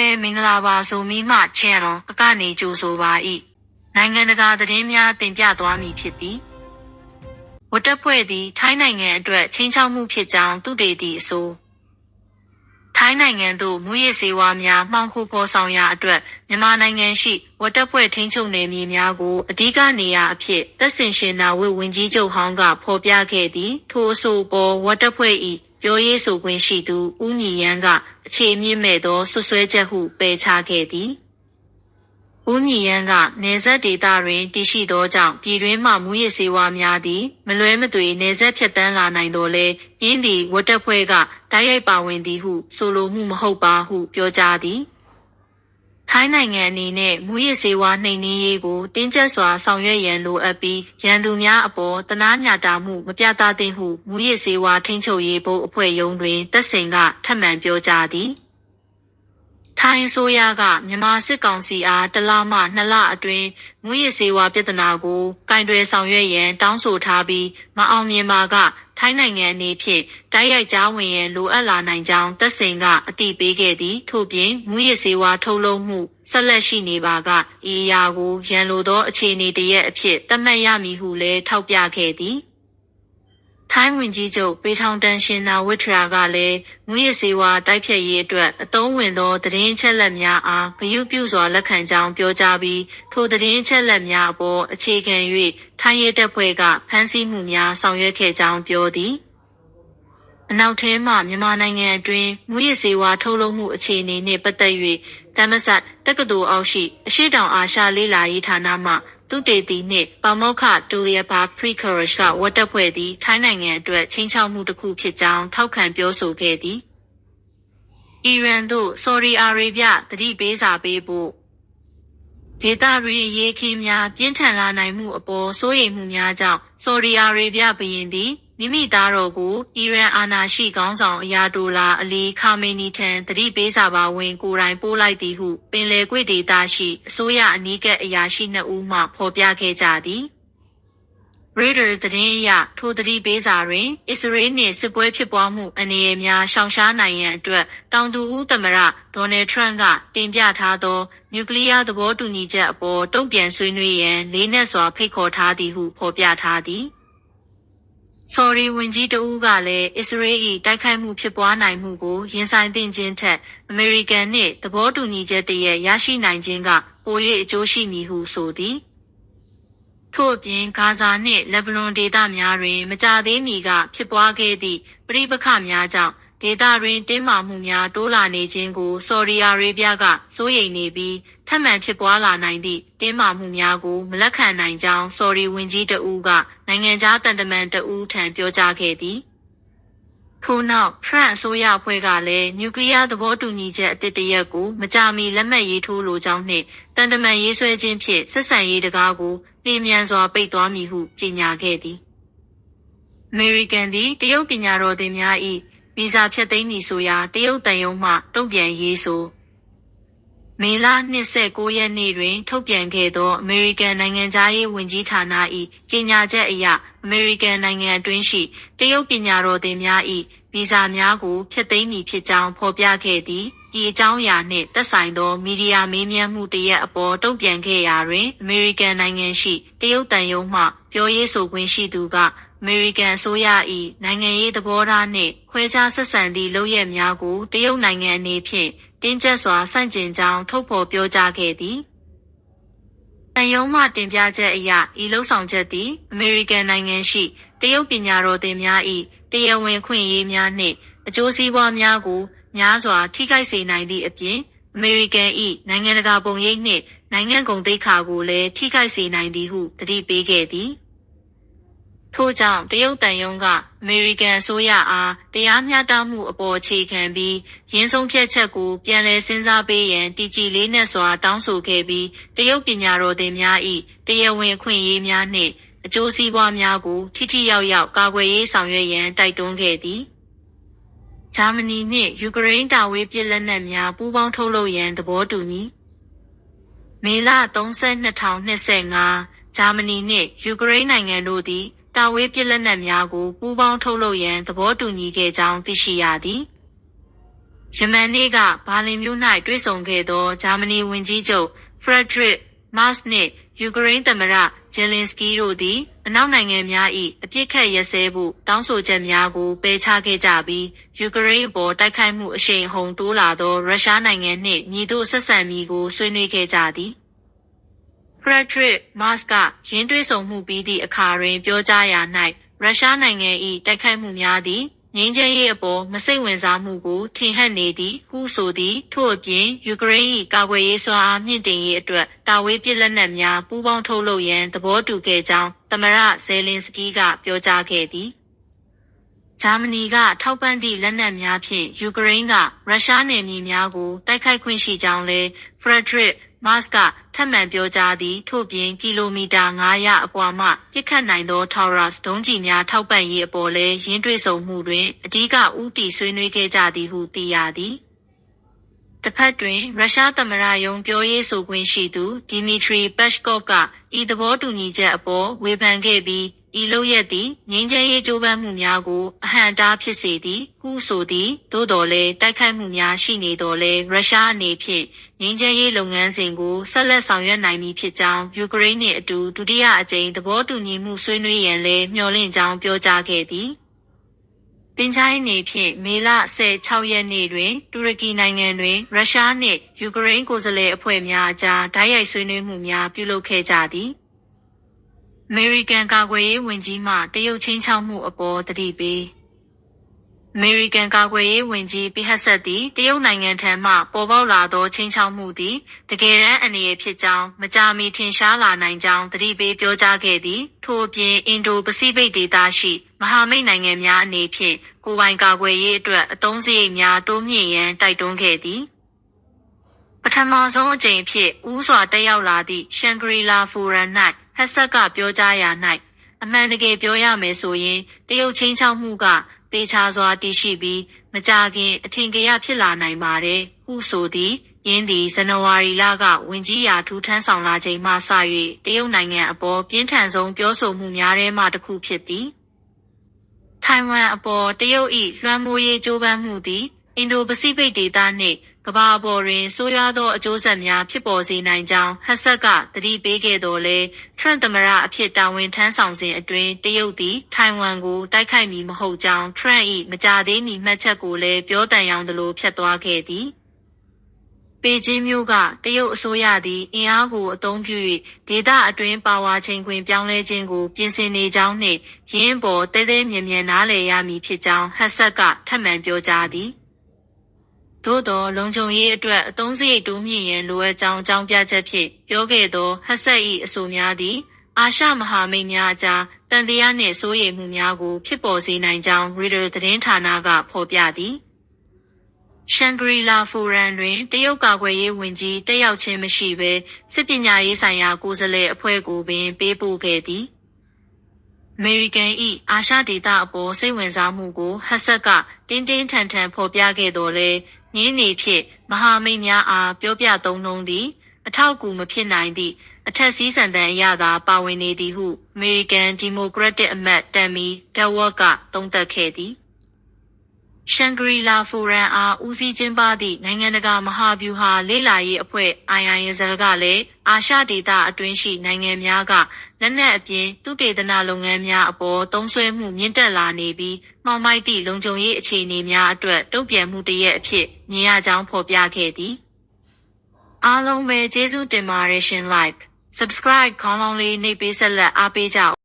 ပဲမင်္ဂလာပါဆိုမိမှချင်တော်အကနေကြိုဆိုပါ၏နိုင်ငံတကာသတင်းများတင်ပြသွားမည်ဖြစ်သည်ဝတ်တပ်ဖွဲ့သည်ထိုင်းနိုင်ငံအတွက်ချင်းချောက်မှုဖြစ်ကြောင်းသူတေသည့်အဆိုထိုင်းနိုင်ငံသို့မူရစ်စေဝါများမှောင်ခိုဖော်ဆောင်ရာအတွက်မြန်မာနိုင်ငံရှိဝတ်တပ်ဖွဲ့ထိန်းချုပ်နယ်မြေများကိုအဓိကနေရာအဖြစ်တပ်ဆင်ရှင်နာဝစ်ဝင်ကြီးချုပ်ဟောင်းကဖော်ပြခဲ့သည်ထိုအဆိုပေါ်ဝတ်တပ်ဖွဲ့၏ ပြောရေးဆိုခွင့်ရှိသူဦးညီရန်က အခြေမြင့်မဲ့သောဆွဆွဲချက်ဟုပယ်ချခဲ့သည်ဦးညီရန်ကနေဆက်ဒေတာတွင်တည်ရှိသောကြောင့်ပြည်တွင်းမှမူရစ်စေဝါများသည်မလွဲမသွေနေဆက်ဖြတ်တန်းလာနိုင်တော်လဲရင်းသည်ဝတ်တပ်ဖွဲ့ကတိုက်ရိုက်ပါဝင်သည်ဟုဆိုလိုမှုမဟုတ်ပါဟုပြောကြားသည် ထိုင်းနိုင်ငံအနေနဲ့မူရစ်စေဝါနှိမ်နင်းရေးကိုတင်းကျပ်စွာဆောင်ရွက်ရန်လိုအပ်ပြီးရန်သူများအပေါ်တနာညတာမှုမပြသသင့်ဟုမူရစ်စေဝါထိန်းချုပ်ရေးဘုတ်အဖွဲ့ယုံတွင်တပ်စိန်ကထပ်မံပြောကြားသည်ထိုင်းဆိုရကမြန်မာစစ်ကောင်စီအားတလမှနှစ်လအတွင်းမူရစ်စေဝါပြဿနာကိုကင်တွယ်ဆောင်ရွက်ရန်တောင်းဆိုထားပြီးမအောင်မြင်ပါက ထိုင်းနိုင်ငံအနေဖြင့်တိုက်ရိုက်ကြားဝင်ရန်လိုအပ်လာနိုင်ကြောင်းတပ်စိန်ကအတည်ပြုခဲ့သည်ထို့ပြင်မူရစ်စေဝါထုတ်လုပ်မှုဆက်လက်ရှိနေပါကဤအရာကိုရန်လိုသောအခြေအနေတရက်အဖြစ်သတ်မှတ်ရမည်ဟုလည်းထောက်ပြခဲ့သည် ထိုင်းဝင်ကြီးချုပ်ပေထောင်တန်ရှင်နာဝစ်ထရာကလည်းငွေရစေဝါတိုက်ဖြတ်ရေးအတွက်အသုံးဝင်သောသတင်းချက်လက်များအားဂရုပြုစွာလက်ခံကြောင်းပြောကြားပြီးထိုသတင်းချက်လက်များအပေါ်အခြေခံ၍ထိုင်းရဲတပ်ဖွဲ့ကဖမ်းဆီးမှုများဆောင်ရွက်ခဲ့ကြောင်းပြောသည်အနောက်ထဲမှမြန်မာနိုင်ငံအတွင်းမူရစ်စေဝါထုတ်လုပ်မှုအခြေအနေနှင့်ပတ်သက်၍တမ္မဆတ်တက္ကသိုလ်အောက်ရှိအရှိတောင်အာရှလေးလာရေးဌာနမှ သူတေတီနှင့် ပါမောက္ခ တူလျာဘာဖရီကရရှဝတ်တပ်ဖွဲ့သည် ထိုင်းနိုင်ငံအတွက်ချင်းချောက်မှုတစ်ခုဖြစ်ကြောင်း ထောက်ခံပြောဆိုခဲ့သည် အီရန်သို့ ဆော်ဒီအာရေဗျတတိပေးစာပေးဖို့ ဒေတာရီရေခင်းများပြင်းထန်လာနိုင်မှုအပေါ်စိုးရိမ်မှုများကြောင့်ဆော်ဒီအာရေဗျဘုရင်သည်မိမိသားတော်ကိုအီရန်အာဏာရှိခေါင်းဆောင်အယာတိုလာအလီခါမေနီထံတတိပေးစာပါဝင်ကိုယ်တိုင်ပို့လိုက်သည်ဟုပင်လယ်ကွေ့ဒေသရှိအစိုးရအနီးကပ်အရာရှိနှစ်ဦးမှဖော်ပြခဲ့ကြသည် ရေဒါသတင်းအရထိုတတိပေးစာတွင် အစ္စရေးနှင့်စစ်ပွဲဖြစ်ပွားမှုအနေအများရှောင်ရှားနိုင်ရန်အတွက်တောင်သူဦးသမရဒေါ်နယ်ထရန့်ကတင်ပြထားသောနျူကလ িয়ার သဘောတူညီချက်အပေါ်တုံ့ပြန်ဆွေးနွေးရန်လေးနက်စွာဖိတ်ခေါ်ထားသည်ဟုဖော်ပြထားသည်။ဆော်ဒီဝန်ကြီးတဦးကလည်းအစ္စရေး၏တိုက်ခိုက်မှုဖြစ်ပွားနိုင်မှုကိုရင်ဆိုင်သင့်ခြင်းထက်အမေရိကန်နှင့်သဘောတူညီချက်တရက်ရရှိနိုင်ခြင်းကပို၍အကျိုးရှိမည်ဟုဆိုသည် ထို့အပြင် ဂါဇာနှင့် လက်ဘနွန်ဒေသများတွင် မကြာသေးမီက ဖြစ်ပွားခဲ့သည့် ပဋိပက္ခများကြောင့် ဒေသတွင်တင်းမာမှုများ တိုးလာနေခြင်းကို ဆော်ဒီအာရေဗျက စိုးရိမ်နေပြီး ထပ်မံဖြစ်ပွားလာနိုင်သည့် တင်းမာမှုများကို မလက်ခံနိုင်ကြောင်း ဆော်ဒီဝန်ကြီးတဦးက နိုင်ငံခြားတန်တမန်တဦးထံ ပြောကြားခဲ့သည် ထို့နောက်ဖရန့်အစိုးရအဖွဲ့ကလည်း နျူကလ িয়ার သဘောတူညီချက်အသစ်တရက်ကို မကြာမီ လက်မှတ်ရေးထိုးလိုကြောင်းနှင့်တန်တမန်ရေးဆွဲခြင်းဖြင့် ဆက်ဆံရေးတကားကိုနှင်းမြန်စွာ ပိတ်သွားမည်ဟု ကြေညာခဲ့သည် အမေရိကန်သည် တရုတ်ပညာတော်သင်များ၏ဗီဇာဖျက်သိမ်းမည်ဆိုရာ တရုတ်တန်ယုံမှ တုံ့ပြန်ရေးဆို မေလ29ရက်နေ့တွင် ထုတ်ပြန်ခဲ့သော အမေရိကန်နိုင်ငံသားရေးဝန်ကြီးဌာန၏ကြေညာချက်အရ အမေရိကန်နိုင်ငံအတွင်းရှိ တရုတ်ပညာတော်သင်များ၏ဗီဇာများကို ဖျက်သိမ်းမည်ဖြစ်ကြောင်း ဖော်ပြခဲ့သည် ဤအကြောင်းအရာနှင့် သက်ဆိုင်သော မီဒီယာမေးမြန်းမှုတရက်အပေါ် တုံ့ပြန်ခဲ့ရာတွင် အမေရိကန်နိုင်ငံရှိ တရုတ်တန်ယုံမှ ပြောရေးဆိုခွင့်ရှိသူက အမေရိကန်အစိုးရ၏နိုင်ငံရေးသဘောထားနှင့် ခွဲခြားဆက်ဆံသည့်လုပ်ရပ်များကို တရုတ်နိုင်ငံအနေဖြင့် တင်းကျပ်စွာဆန့်ကျင်ကြောင်း ထုတ်ဖော်ပြောကြားခဲ့သည်။တန်ယုံမှတင်ပြချက်အရ ဤလှုပ်ဆောင်ချက်သည် အမေရိကန်နိုင်ငံရှိ တရုတ်ပညာတော်သင်များ၏တရားဝင်ခွင့်ရေးများနှင့် အကျိုးစီးပွားများကိုများစွာထိခိုက်စေနိုင်သည့်အပြင် အမေရိကန်၏နိုင်ငံတကာပုံရိပ်နှင့် နိုင်ငံကုန်သိက္ခာကိုလည်းထိခိုက်စေနိုင်သည်ဟုတတိပေးခဲ့သည်။ ထို့ကြောင့်တရုတ်တန်ယုံကအမေရိကန်အစိုးရအားတရားမျှတမှုအပေါ်အခြေခံပြီးရင်းဆုံးဖြတ်ချက်ကိုပြန်လည်စဉ်းစားပေးရန်တည်ကြည်လေးနက်စွာတောင်းဆိုခဲ့ပြီးတရုတ်ပညာတော်သင်များ၏တရားဝင်အခွင့်အရေးများနှင့်အကျိုးစီးပွားများကိုထိထိရောက်ရောက်ကာကွယ်ရေးဆောင်ရွက်ရန်တိုက်တွန်းခဲ့သည်ဂျာမနီနှင့်ယူကရိန်းတာဝေးပစ်လက်နက်များပူးပေါင်းထုတ်လုပ်ရန်သဘောတူညီမေလ32,2025ဂျာမနီနှင့်ယူကရိန်းနိုင်ငံတို့သည် တာဝေးပစ်လက်နက်များကိုပူးပေါင်းထုတ်လုပ်ရန်သဘောတူညီခဲ့ကြောင်းသိရှိရသည်။ယမန်နေ့ကဘာလင်မြို့၌တွေ့ဆုံခဲ့သောဂျာမနီဝန်ကြီးချုပ်ဖရက်ဒရစ်မတ်စ်နှင့်ယူကရိန်းသမ္မတဂျယ်လင်စကီတို့သည်အနောက်နိုင်ငံများ၏အပြစ်ခတ်ရစဲဖို့တောင်းဆိုချက်များကိုပယ်ချခဲ့ကြပြီးယူကရိန်းအပေါ်တိုက်ခိုက်မှုအရှိန်အဟုန်တိုးလာသောရုရှားနိုင်ငံနှင့်ညီတို့ဆက်ဆံမည်ကိုဆွေးနွေးခဲ့ကြသည် ဖရက်ဒရစ်မတ်စ်ကရင်းတွေ့ဆုံမှုပြီးသည့်အခါတွင် ပြောကြားရာ၌ရုရှားနိုင်ငံ၏တိုက်ခိုက်မှုများသည်ငင်းချဲရေးအပေါ်မစိတ်ဝင်စားမှုကိုထင်ဟပ်နေသည်ဟုဆိုသည်ထို့အပြင်ယူကရိန်း၏ကာကွယ်ရေးစွမ်းအားမြင့်တင်ရေးအတွက်တာဝေးပစ်လက်နက်များပူးပေါင်းထုတ်လုပ်ရန်သဘောတူခဲ့ကြောင်းသမ္မတဇယ်လင်စကီးကပြောကြားခဲ့သည်ဂျာမနီကထောက်ပံ့သည့်လက်နက်များဖြင့်ယူကရိန်းကရုရှားနယ်မြေများကိုတိုက်ခိုက်ခွင့်ရှိကြောင်းလည်းဖရက်ဒရစ် မတ်စ်ကထပ်မံပြောကြားသည်ထို့ပြင်ကီလိုမီတာ900အကွာမှပြစ်ခတ်နိုင်သောထောက်ရပ်ဒုံးကျည်များထောက်ပံ့ရေးအပေါ်လည်းရင်းတွေ့ဆုံမှုတွင်အ धिक ဦးတည်ဆွေးနွေးခဲ့ကြသည်ဟုသိရသည်တစ်ဖက်တွင်ရုရှားသမ္မတရုံးပြောရေးဆိုခွင့်ရှိသူဒီမီထရီပက်ရှ်ကော့ကဤသဘောတူညီချက်အပေါ်ဝေဖန်ခဲ့ပြီး ဤလုပ်ရက်သည်ငင်းချဲရေးကြိုးပမ်းမှုများကိုအဟန့်အတားဖြစ်စေသည်ဟုဆိုသည်သို့တော်လည်းတိုက်ခိုက်မှုများရှိနေတော်လဲရုရှားအနေဖြင့်ငင်းချဲရေးလုပ်ငန်းစဉ်ကိုဆက်လက်ဆောင်ရွက်နိုင်မည်ဖြစ်ကြောင်းယူကရိန်းနှင့်အတူဒုတိယအကြိမ်သဘောတူညီမှုဆွေးနွေးရန်လည်းမျှော်လင့်ကြောင်းပြောကြားခဲ့သည်တင်ချိုင်းနေဖြင့်မေလ16ရက်နေ့တွင် တူရကီနိုင်ငံတွင်ရုရှားနှင့်ယူကရိန်းကိုယ်စားလှယ်အဖွဲ့များအကြားဓာတ်ရိုက်ဆွေးနွေးမှုများပြုလုပ်ခဲ့ကြသည်အ မေရိကန်ကာကွယ်ရေးဝန်ကြီးမှတရုတ်ချင်းချောက်မှုအပေါ်တတိပေးအမေရိကန်ကာကွယ်ရေးဝန်ကြီးပိဟတ်ဆက်သည်တရုတ်နိုင်ငံထံမှပေါ်ပေါက်လာသောချင်းချောက်မှုသည်တကယ်တမ်းအနေဖြစ်ကြောင်းမကြာမီထင်ရှားလာနိုင်ကြောင်းတတိပေးပြောကြားခဲ့သည်ထို့အပြင်အင်ဒိုပစိဖိတ်ဒေသရှိမဟာမိတ်နိုင်ငံများအနေဖြင့်ကိုယ်ပိုင်ကာကွယ်ရေးအတွက်အသုံးစရိတ်များတိုးမြင့်ရန်တိုက်တွန်းခဲ့သည်ပထမဆုံးအကြိမ်ဖြစ်ဦးစွာတက်ရောက်လာသည့်ရှန်ဂရီလာဖိုရမ်၌ ဟက်ဆက်ကပြောကြားရာ၌အမှန်တကယ်ပြောရမယ်ဆိုရင်တရုတ်ချင်းချောက်မှုကတေချာစွာတည်ရှိပြီးမကြခင်အထင်ကရဖြစ်လာနိုင်ပါတယ်ဟုဆိုသည်ယင်းသည်ဇန်နဝါရီလကဝင်ကြီးရာထူးထမ်းဆောင်လာချိန်မှစ၍တရုတ်နိုင်ငံအပေါ်ပြင်းထန်ဆုံးပြောဆိုမှုများထဲမှတစ်ခုဖြစ်သည်ထိုင်ဝမ်အပေါ်တရုတ်၏လွှမ်းမိုးရေးကြိုးပမ်းမှုသည် အင်ဒိုပစိဖိတ်ဒေသနှင့်ကမ္ဘာပေါ်တွင် ဆိုးရွားသော အကျိုးဆက်များ ဖြစ်ပေါ်စေနိုင်ကြောင်းဟက်ဆက်က သတိပေးခဲ့တော်လဲထရန့်သမ္မတအဖြစ် တာဝန်ထမ်းဆောင်စဉ်အတွင်း တရုတ်သည် ထိုင်ဝမ်ကို တိုက်ခိုက်မည်မဟုတ်ကြောင်း ထရန့်၏မကြာသေးမီ မှတ်ချက်ကိုလည်း ပြောတန်ရောင်သလို ဖြတ်သွားခဲ့သည် ပေကျင်းမျိုးကတရုတ်အစိုးရသည် အင်အားကို အသုံးပြု၍ဒေသအတွင်း ပါဝါချိန်ခွင် ပြောင်းလဲခြင်းကို ပြင်ဆင်နေကြောင်းနှင့်ရင်းပေါ်တဲတဲမြင်မြန် နားလည်ရမည်ဖြစ်ကြောင်းဟက်ဆက်က ထပ်မံပြောကြားသည် သို့သောလုံခြုံရေးအတွက်အသုံးစရိတ်တိုးမြင့်ရန်လိုအပ်ကြောင်းအကြောင်းပြချက်ဖြင့်ပြောခဲ့သောဟက်ဆက်၏အဆိုများသည်အာရှမဟာမိတ်များအကြားတန်တရားနှင့်စိုးရိမ်မှုများကိုဖြစ်ပေါ်စေနိုင်ကြောင်း Reader သတင်းဌာနကဖော်ပြသည်ရှန်ဂရီလာဖိုရမ်တွင်တရုတ်ကာကွယ်ရေးဝန်ကြီးတက်ရောက်ခြင်းမရှိဘဲစစ်ပညာရေးဆိုင်ရာကိုယ်စားလှယ်အဖွဲ့ကိုပင်ပေးပို့ခဲ့သည်အမေရိကန်၏အာရှဒေသအပေါ်စိတ်ဝင်စားမှုကိုဟက်ဆက်ကတင်းတင်းထန်ထန်ဖော်ပြခဲ့တော်လဲ ငင်းနေဖြင့်မဟာမိတ်များအားပြောပြသုံးနှုန်းသည် အထောက်အကူမဖြစ်နိုင်သည့်အထက်စီးဆန်တဲ့အရသာပါဝင်နေသည်ဟုအမေရိကန်ဒီမိုကရက်တစ်အမတ်တမ်မီဒက်ဝတ်ကသုံးသပ်ခဲ့သည် ရှန်ဂရီလာဖိုရမ်အားဦးစီးကျင်းပသည့် နိုင်ငံတကာမဟာဗျူဟာလေ့လာရေးအဖွဲ့ IISL ကလည်း အာရှဒေသအတွင်းရှိနိုင်ငံများက လက်နက်အပြင် သုတေသနလုပ်ငန်းများအပေါ် သုံးစွဲမှုမြင့်တက်လာနေပြီး မှောင်မိုက်သည့်လုံခြုံရေးအခြေအနေများအတွက် တုံ့ပြန်မှုတစ်ရက်အဖြစ် မြင်ရကြောင်းဖော်ပြခဲ့သည် အားလုံးပဲ ကျေးဇူးတင်ပါတယ်ရှင် like subscribe ခေါင်းလောင်းလေးနှိပ်ပေးဆက်လက်အားပေးကြ